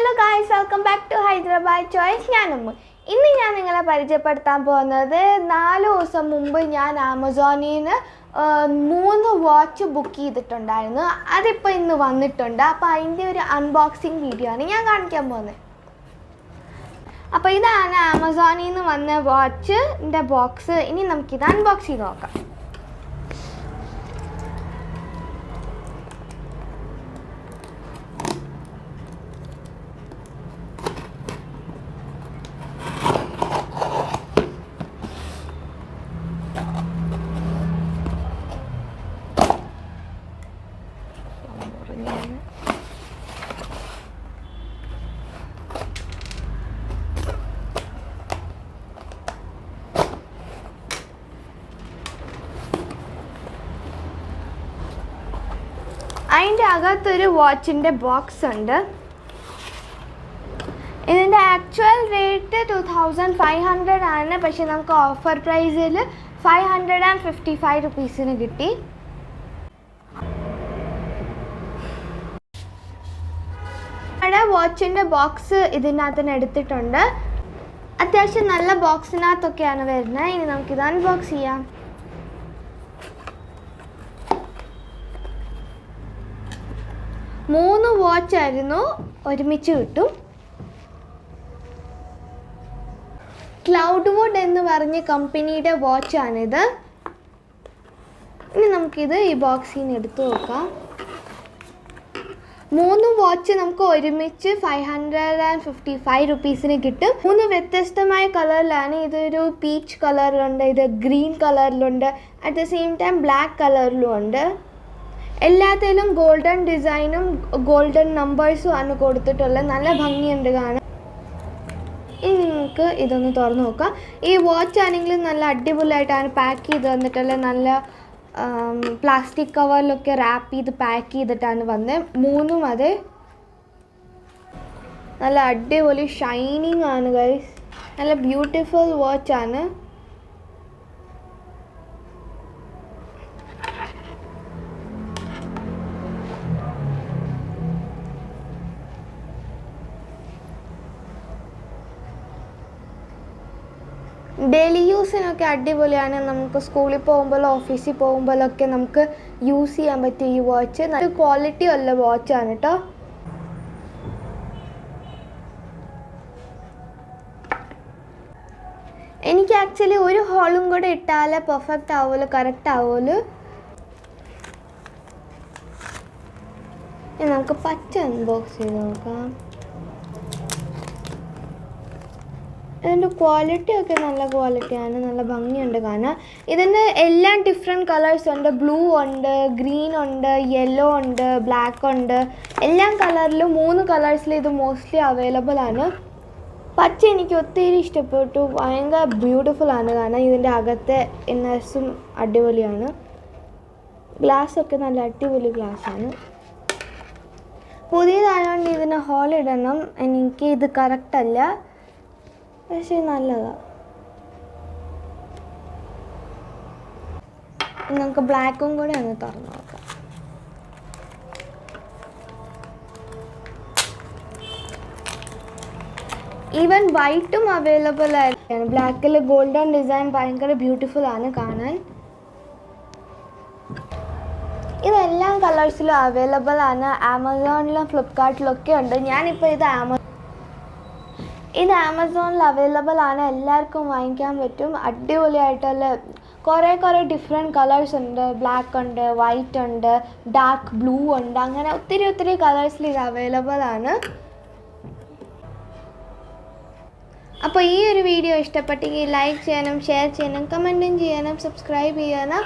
Hello guys welcome back to Hyderabad choice ഞാനമ്മ. ഇന്ന് ഞാൻ നിങ്ങളെ പരിചയപ്പെടുത്താൻ പോകുന്നത് നാല് ദിവസം മുമ്പ് ഞാൻ ആമസോണിൽ നിന്ന് മൂന്ന് വാച്ച് ബുക്ക് ചെയ്തിട്ടുണ്ടായിരുന്നു. അതിപ്പോൾ ഇന്ന് വന്നിട്ടുണ്ട്. അപ്പോൾ അതിന്റെ ഒരു അൺബോക്സിങ് വീഡിയോ ആണ് ഞാൻ കാണിക്കാൻ പോകുന്നത്. അപ്പോൾ ഇതാണ് ആമസോണിൽ നിന്ന് വന്ന വാച്ചിന്റെ ബോക്സ് ഇനി നമുക്കിത് അൺബോക്സ് ചെയ്ത് നോക്കാം. അതിന്റെ അകത്തൊരു വാച്ചിന്റെ ബോക്സ് ഉണ്ട്. ഇതിന്റെ actual rate two thousand five hundred ആണ്. പക്ഷെ നമുക്ക് ഓഫർ പ്രൈസിൽ five hundred and fifty five റുപ്പീസിന് കിട്ടി. നമ്മുടെ വാച്ചിന്റെ ബോക്സ് ഇതിനകത്ത് തന്നെ എടുത്തിട്ടുണ്ട്. അത്യാവശ്യം നല്ല ബോക്സിനകത്തൊക്കെയാണ് വരുന്നത്. ഇനി നമുക്ക് ഇത് അൺബോക്സ് ചെയ്യാം. മൂന്ന് വാച്ച് ആയിരുന്നു. ഒരുമിച്ച് കിട്ടും. ക്ലൗഡ് വുഡ് എന്ന് പറഞ്ഞ കമ്പനിയുടെ വാച്ചാണിത് ഇനി നമുക്കിത് ഈ ബോക്സിൽ നിന്ന് എടുത്തു നോക്കാം. മൂന്ന് വാച്ച് നമുക്ക് ഒരുമിച്ച് five hundred and fifty five റുപ്പീസിന് കിട്ടും. മൂന്ന് വ്യത്യസ്തമായ കളറിലാണ് ഇതൊരു പീച്ച് കളറിലുണ്ട് ഇത് green കളറിലുണ്ട് at the same time black കളറിലും ഉണ്ട്. എല്ലാത്തിലും ഗോൾഡൻ ഡിസൈനും ഗോൾഡൻ നമ്പേഴ്സും ആണ് കൊടുത്തിട്ടുള്ളത്. നല്ല ഭംഗിയുണ്ട് കാണാൻ. ഇനി നിങ്ങൾക്ക് ഇതൊന്ന് തുറന്നു നോക്കാം. ഈ വാച്ച് ആണെങ്കിലും നല്ല അടിപൊളിയായിട്ടാണ് പാക്ക് ചെയ്ത് തന്നിട്ടുള്ളത്. നല്ല പ്ലാസ്റ്റിക് കവറിലൊക്കെ റാപ്പ് ചെയ്ത് പാക്ക് ചെയ്തിട്ടാണ് വന്നത് മൂന്നും അതെ നല്ല അടിപൊളി ഷൈനിങ് ആണ് ഗൈസ് നല്ല ബ്യൂട്ടിഫുൾ വാച്ച് ഡെയിലി യൂസിനൊക്കെ അടിപൊളിയാണ്. നമുക്ക് സ്കൂളിൽ പോകുമ്പോഴോ ഓഫീസിൽ പോകുമ്പോഴൊക്കെ നമുക്ക് യൂസ് ചെയ്യാൻ പറ്റിയ ഈ വാച്ച് നല്ല ക്വാളിറ്റി ഉള്ള വാച്ചാണ് കേട്ടോ എനിക്ക് ആക്ച്വലി ഒരു ഹോളും കൂടെ ഇട്ടാലേ പെർഫെക്റ്റ് ആവുമല്ലോ കറക്റ്റ് ആവുമല്ലോ നമുക്ക് പച്ച അൺബോക്സ് ചെയ്ത് നോക്കാം. ഇതിന്റെ ക്വാളിറ്റി ഒക്കെ നല്ല ക്വാളിറ്റിയാണ് നല്ല ഭംഗിയുണ്ട് കാണാൻ. ഇതിന്റെ എല്ലാം ഡിഫറെന്റ് കളേഴ്സ് ഉണ്ട്. ബ്ലൂ ഉണ്ട് ഗ്രീൻ ഉണ്ട് യെല്ലോ ഉണ്ട് ബ്ലാക്ക് ഉണ്ട്. എല്ലാം കളറിലും മൂന്ന് കളേഴ്സിൽ ഇത് മോസ്റ്റ്ലി അവൈലബിൾ ആണ്. പച്ച എനിക്ക് ഒത്തിരി ഇഷ്ടപ്പെട്ടു. ഭയങ്കര ബ്യൂട്ടിഫുൾ ആണ് കാരണം ഇതിന്റെ അകത്തെ ഇന്നേഴ്സും അടിപൊളിയാണ്. ഗ്ലാസ് ഒക്കെ നല്ല അടിപൊളി ഗ്ലാസ്സാണ് പുതിയതായതുകൊണ്ട് ഇതിന് ഹോൾ ഇടണം. എനിക്ക് ഇത് കറക്റ്റ് അല്ല. പക്ഷേ നല്ലതാണ് നമുക്ക് ബ്ലാക്കും കൂടെ ഒന്ന് തുറന്നു നോക്കാം. ഈവൻ വൈറ്റും അവൈലബിൾ ആയിരിക്കും ബ്ലാക്കിൽ ഗോൾഡൻ ഡിസൈൻ ഭയങ്കര ബ്യൂട്ടിഫുൾ ആണ് കാണാൻ. ഇതെല്ലാം കളേഴ്സിലും അവൈലബിൾ ആണ്. ആമസോണിലും ഫ്ലിപ്കാർട്ടിലും ഒക്കെ ഉണ്ട്. ഞാനിപ്പോൾ ഇത് ആമ ഇത് ആമസോണിൽ അവൈലബിൾ ആണ്. എല്ലാവർക്കും വാങ്ങിക്കാൻ പറ്റും. അടിപൊളിയായിട്ടുള്ള കുറേ കുറേ ഡിഫറെന്റ് കളേഴ്സ് ഉണ്ട്. ബ്ലാക്ക് ഉണ്ട് വൈറ്റ് ഉണ്ട് ഡാർക്ക് ബ്ലൂ ഉണ്ട്. അങ്ങനെ ഒത്തിരി ഒത്തിരി കളേഴ്സിൽ ഇത് അവൈലബിൾ ആണ്. അപ്പോൾ ഈ ഒരു വീഡിയോ ഇഷ്ടപ്പെട്ടെങ്കിൽ ലൈക്ക് ചെയ്യണം ഷെയർ ചെയ്യണം കമന്റും ചെയ്യണം സബ്സ്ക്രൈബ് ചെയ്യണം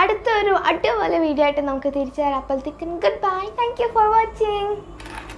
അടുത്തൊരു അടിപൊളി വീഡിയോ ആയിട്ട് നമുക്ക് തിരിച്ചു തരാം അപ്പോഴത്തേക്കും goodbye thank you for watching